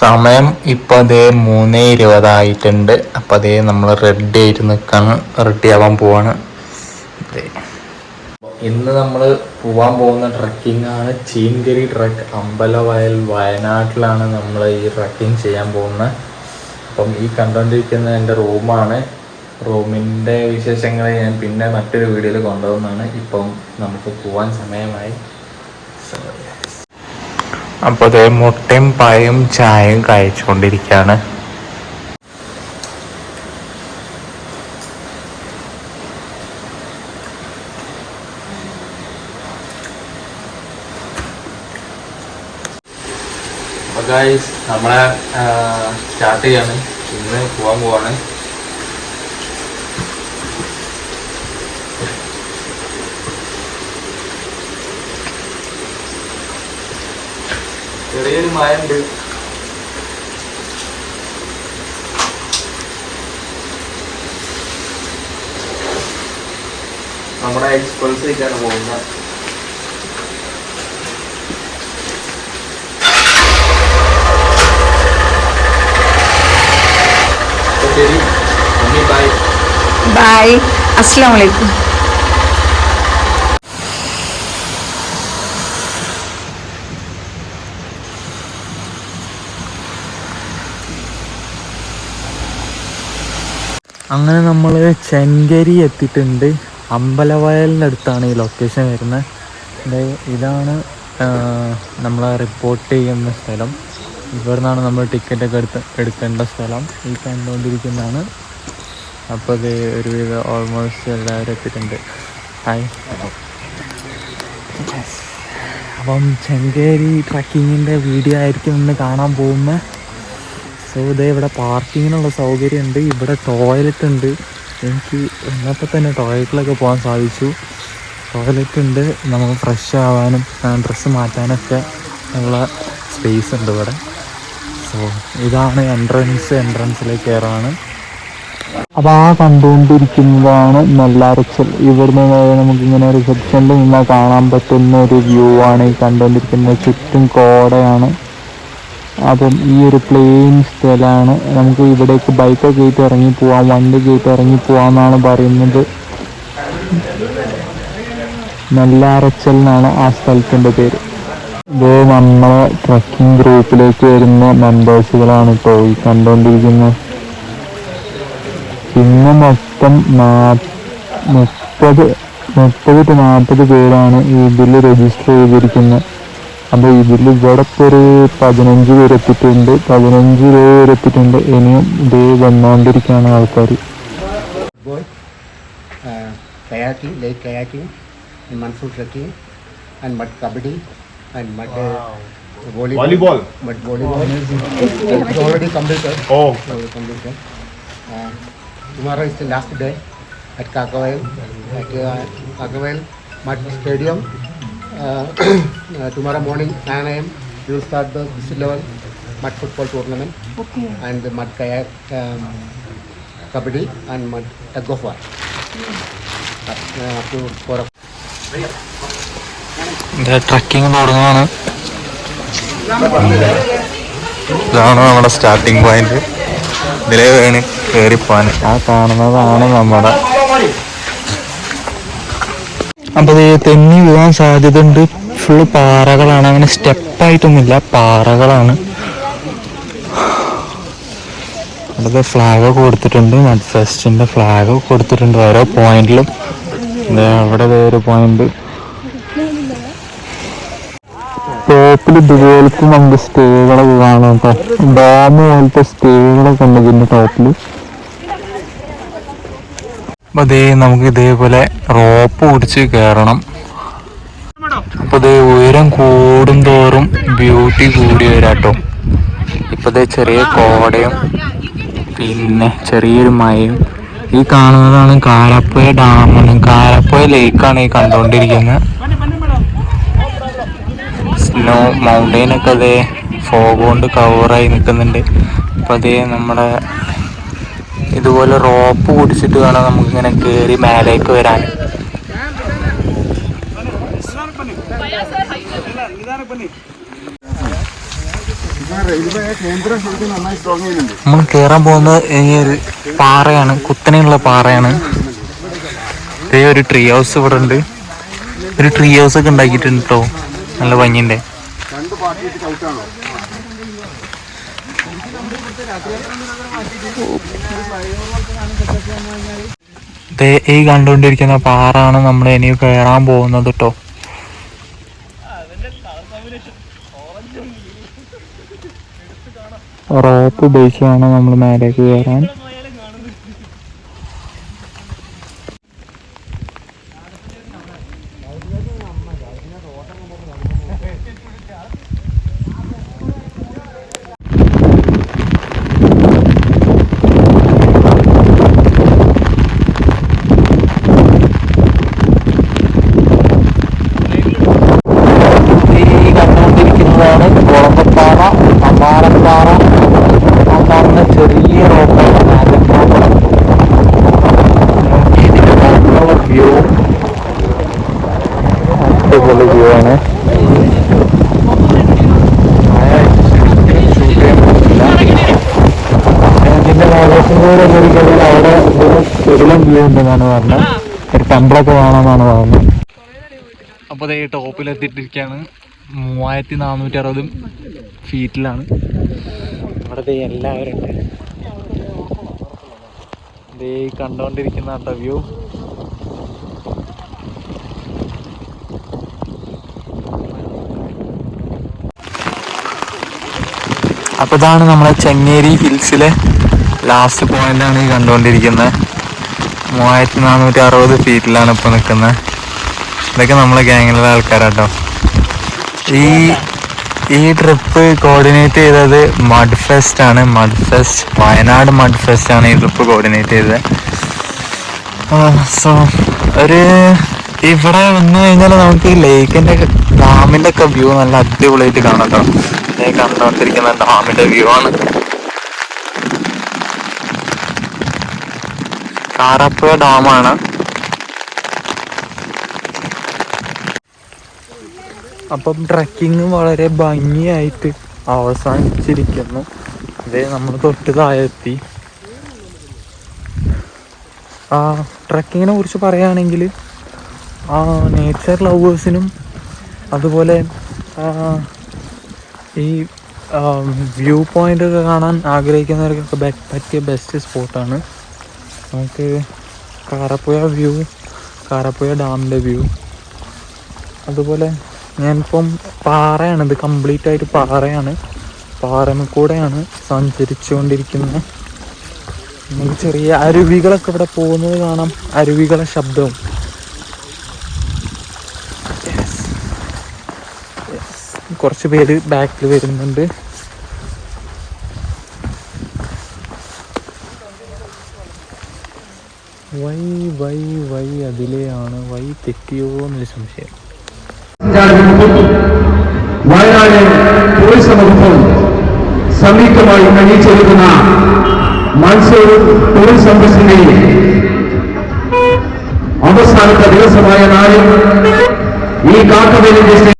സമയം ഇപ്പോൾ അതേ മൂന്ന് ഇരുപതായിട്ടുണ്ട്. അപ്പോൾ അതേ നമ്മൾ റെഡി ആയിട്ട് നിൽക്കാണ് റെഡി ആവാൻ പോവാണ്. ഇന്ന് നമ്മൾ പോവാൻ പോകുന്ന ട്രക്കിംഗ് ആണ് ചീൻകരി ട്രക്ക് അമ്പലവയൽ വയനാട്ടിലാണ് നമ്മൾ ഈ ട്രക്കിംഗ് ചെയ്യാൻ പോകുന്നത്. അപ്പം ഈ കണ്ടുകൊണ്ടിരിക്കുന്ന എന്റെ റൂമാണ് റൂമിന്റെ വിശേഷങ്ങൾ ഞാൻ പിന്നെ മറ്റൊരു വീഡിയോയിൽ കൊണ്ടുപോകുന്നതാണ് ഇപ്പം നമുക്ക് പോവാൻ സമയമായി. അപ്പോൾ അതേ മുട്ടയും പായും ചായയും കഴിച്ചുകൊണ്ടിരിക്കുകയാണ് നമ്മളെ സ്റ്റാർട്ട് ചെയ്യാണ്. ഇന്ന് പോകാൻ പോവാണ്. ചെറിയൊരു മഴ ഉണ്ട് നമ്മുടെ എക്സ്പൾസിലേക്കാണ് പോകുന്നത്. അപ്പോൾ ശരി. ബൈ. ബൈ. അസ്സാം വലൈക്കും അങ്ങനെ നമ്മൾ ചെങ്കരി എത്തിയിട്ടുണ്ട്. അടുത്താണ് ഈ ലൊക്കേഷൻ വരുന്നത് ഇതാണ് നമ്മൾ റിപ്പോർട്ട് ചെയ്യുന്ന സ്ഥലം. ഇവിടെ നിന്നാണ് നമ്മൾ ടിക്കറ്റൊക്കെ എടുത്ത് എടുക്കേണ്ട സ്ഥലം. ഈ കണ്ടുകൊണ്ടിരിക്കുന്നതാണ് അപ്പോൾ അത് ഒരുവിധം ഓൾമോസ്റ്റ് എല്ലാവരും എത്തിയിട്ടുണ്ട്. ഹായ് അപ്പം ചെങ്കേരി ട്രക്കിങ്ങിന്റെ വീഡിയോ ആയിരിക്കും ഇന്ന് കാണാൻ പോകുമ്പോൾ സോ ഇതേ ഇവിടെ പാർക്കിങ്ങിനുള്ള സൗകര്യം ഉണ്ട് ഇവിടെ ടോയ്ലറ്റ് ഉണ്ട്. എനിക്ക് ഇന്നത്തെ തന്നെ ടോയ്ലറ്റിലൊക്കെ പോകാൻ സാധിച്ചു. ടോയ്ലറ്റ് ഉണ്ട്. നമുക്ക് ഫ്രഷ് ആവാനും ഡ്രസ്സ് മാറ്റാനൊക്കെ ഉള്ള സ്പേസ് ഉണ്ട് ഇവിടെ. സോ ഇതാണ് എൻട്രൻസ് എൻട്രൻസിലേക്ക് കയറാണ്. അപ്പോൾ ആ കണ്ടുകൊണ്ടിരിക്കുന്നതാണ് നെല്ലാരച്ചൽ. ഇവിടുന്ന് നമുക്കിങ്ങനെ റിസപ്ഷനിൽ നിന്നാൽ കാണാൻ പറ്റുന്ന ഒരു വ്യൂ ആണ്. ഈ കണ്ടുകൊണ്ടിരിക്കുന്നത് ചുറ്റും കോടയാണ്. അപ്പം ഈ ഒരു പ്ലെയിൻ സ്ഥലമാണ് നമുക്ക് ഇവിടേക്ക് ബൈക്ക് കയറ്റി ഇറങ്ങി പോവാം വണ്ടി കയറ്റി ഇറങ്ങി പോവാമെന്നാണ് പറയുന്നത്. നെല്ലാരച്ചൽ എന്നാണ് ആ സ്ഥലത്തിന്റെ പേര്. ഇത് നമ്മളെ ട്രക്കിംഗ് ഗ്രൂപ്പിലേക്ക് വരുന്ന മെമ്പേഴ്സുകളാണ് ഇപ്പോൾ ഈ കണ്ടുകൊണ്ടിരിക്കുന്നത്. ഇന്ന് മൊത്തം മുപ്പത് മുപ്പത് ടു നാൽപ്പത് പേരാണ് ഇതിൽ രജിസ്റ്റർ ചെയ്തിരിക്കുന്നത്. അപ്പോൾ ഇതിൽ ഇവിടെ ഇപ്പോൾ ഒരു പതിനഞ്ച് പേര് എത്തിയിട്ടുണ്ട് പതിനഞ്ച് പേര് എത്തിയിട്ടുണ്ട് ഇനിയും ഇത് വന്നുകൊണ്ടിരിക്കുകയാണ് ആൾക്കാർ boy, uh, kayaking, lake kayaking, and monsoon trekking, and mud kabaddi, and mud uh, volleyball. Volleyball. Mud volleyball. It's already completed. Oh, Already completed. Uh, tomorrow is the last day at Kakawel, at uh, Kakawel Mud Stadium. Uh, uh, tomorrow morning 9 a.m. we will start the district level mud football tournament okay. and the mud kayak um, kabaddi and mud tug of war. Uh. Trekking തുടങ്ങുകയാണ് ഇതാണ് നമ്മുടെ starting point ഇതിലേ വേണി കയറിപ്പോവാൻ ആ കാണുന്നതാണ് നമ്മുടെ അപ്പോൾ ഇത് തെന്നി വീഴാൻ സാധ്യതയുണ്ട്. ഫുള്ള് പാറകളാണ്. അങ്ങനെ സ്റ്റെപ്പായിട്ടൊന്നുമില്ല പാറകളാണ്. അവിടെ ഫ്ലാഗ് കൊടുത്തിട്ടുണ്ട്. നട്ട് ഫെസ്റ്റിന്റെ ഫ്ലാഗ് കൊടുത്തിട്ടുണ്ട് ഓരോ പോയിന്റിലും അവിടെ ഒരു പോയിന്റ് ടോപ്പിൽ ഇതുപോലത്തെ നമുക്ക് സ്റ്റേകളൊക്കെ കാണാം കേട്ടോ. ഡാം പോലത്തെ സ്റ്റേകളൊക്കെ ഉണ്ട് ഇതിന്റെ ടോപ്പിൽ അപ്പൊ ഇതേ നമുക്ക് ഇതേപോലെ റോപ്പ് പിടിച്ച് കയറണം അപ്പൊ ദേ ഉയരം കൂടും തോറും ബ്യൂട്ടി കൂടി വരാട്ടോ. ഇപ്പൊ ദേ ചെറിയ കോടയും പിന്നെ ചെറിയൊരു മഴയും. ഈ കാണുന്നതാണ് കാരാപ്പുഴ ഡാമാണ്. കാരാപ്പുഴ ലേക്കാണ് ഈ കണ്ടുകൊണ്ടിരിക്കുന്നത് സ്നോ മൗണ്ടെയിൻ ഒക്കെ അതേ ഫോഗ് കൊണ്ട് കവറായി നിൽക്കുന്നുണ്ട് അപ്പം അതേ നമ്മുടെ ഇതുപോലെ റോപ്പ് പിടിച്ചിട്ട് വേണം നമുക്കിങ്ങനെ കയറി മേലേക്ക് വരാൻ. നമ്മൾ കയറാൻ പോകുന്നത് ഈ ഒരു പാറയാണ് കുത്തനെയുള്ള പാറയാണ്. ഇതേ ഒരു ട്രീ ഹൗസ് ഇവിടെ ഉണ്ട്. ഒരു ട്രീ ഹൗസ് ഒക്കെ ഉണ്ടാക്കിയിട്ടുണ്ട് കേട്ടോ നല്ല ഭംഗിന്റെ ഈ കണ്ടുകൊണ്ടിരിക്കുന്ന പാറാണ് നമ്മൾ ഇനി കയറാൻ പോകുന്നത് കേട്ടോ റോപ്പ് ഉപയോഗിച്ചാണ് നമ്മൾ മേലേക്ക് കയറാൻ ഈ കണ്ടുകൊണ്ടിരിക്കുന്നതാണ് കുളമ്പപ്പാറ അമ്പാറപ്പാറ അമ്പാറിന്റെ ചെറിയ റോപ്പാണ് നാഗപ്പാറ ഇതിന്റെ വ്യൂ അടിപൊളി വ്യൂ ആണ് ഇതിന്റെ കൂടെ കയറി കഴിഞ്ഞാൽ അവിടെ ഒരു കിടിലം വ്യൂ ഉണ്ടെന്നാണ് പറഞ്ഞത്. ഒരു ടെമ്പിളൊക്കെ വേണമെന്നാണ് പറഞ്ഞത്. അപ്പോൾ ദേ ടോപ്പിലെത്തിയിട്ടിരിക്കുകയാണ് മൂവായിരത്തി നാനൂറ്റി അറുപത് ഫീറ്റിലാണ്. അവിടെ ദേ എല്ലാവരും ഉണ്ട്. ദേ കണ്ടുകൊണ്ടിരിക്കുന്ന കേട്ടോ വ്യൂ. അപ്പോൾ ഇതാണ് നമ്മളെ ചെങ്ങേരി ഹിൽസിലെ ലാസ്റ്റ് പോയിന്റാണ് ഈ കണ്ടുകൊണ്ടിരിക്കുന്നത്. മൂവായിരത്തി നാനൂറ്റി അറുപത് ഫീറ്റിലാണ് ഇപ്പോൾ നിൽക്കുന്നത്. ഇതൊക്കെ നമ്മളെ ഗ്യാങ്ങിലുള്ള ആൾക്കാരാട്ടോ. ഈ ഈ ട്രിപ്പ് കോർഡിനേറ്റ് ചെയ്തത് മഡ് ഫെസ്റ്റ് ആണ്. Mud fest Wayanad mud fest ആണ് ഈ ട്രിപ്പ് കോർഡിനേറ്റ് ചെയ്തത്. സോ ഒരു ഇവിടെ വന്നു കഴിഞ്ഞാൽ നമുക്ക് ഈ ലേക്കിന്റെ ഡാമിന്റെ ഒക്കെ വ്യൂ നല്ല അടിപൊളിയായിട്ട് കാണാം കേട്ടോ കണ്ടുകൊണ്ടിരിക്കുന്ന ഡാമിന്റെ വ്യൂ ആണ്. കാരാപ്പുഴ ഡാമാണ്. അപ്പം ട്രക്കിങ് വളരെ ഭംഗിയായിട്ട് അവസാനിച്ചിരിക്കുന്നു. അതേ നമ്മൾ തൊട്ട് താഴെത്തി. ആ ട്രക്കിങ്ങിനെ കുറിച്ച് പറയുകയാണെങ്കിൽ ആ നേച്ചർ ലവേഴ്സിനും അതുപോലെ ഈ വ്യൂ പോയിന്റ് ഒക്കെ കാണാൻ ആഗ്രഹിക്കുന്നവർക്കൊക്കെ പറ്റിയ ബെസ്റ്റ് സ്പോട്ടാണ് നമുക്ക് കാരപ്പുഴ വ്യൂ കാരപ്പുഴ ഡാമിന്റെ വ്യൂ. അതുപോലെ ഞാനിപ്പം പാറയാണ് ഇത് കംപ്ലീറ്റ് ആയിട്ട് പാറയാണ്. പാറമ കൂടെയാണ് സഞ്ചരിച്ചുകൊണ്ടിരിക്കുന്നത്. നമുക്ക് ചെറിയ അരുവികളൊക്കെ ഇവിടെ പോകുന്നത് കാണാം. അരുവികളെ ശബ്ദവും. കുറച്ച് പേര് ബാക്കിൽ വരുന്നുണ്ട്. വൈ വൈ വൈ അതിലെയാണ് വൈ തെറ്റിയോ എന്നൊരു സംശയം. വയനാട് ടൂറിസം വകുപ്പും സംയുക്തമായി നയിച്ചെടുക്കുന്ന മത്സ്യ ടൂറിസം ബസിന്റെ അവസാനത്തെ ദിവസമായ നാളിൽ ഈ കാക്കവേലിന്റെ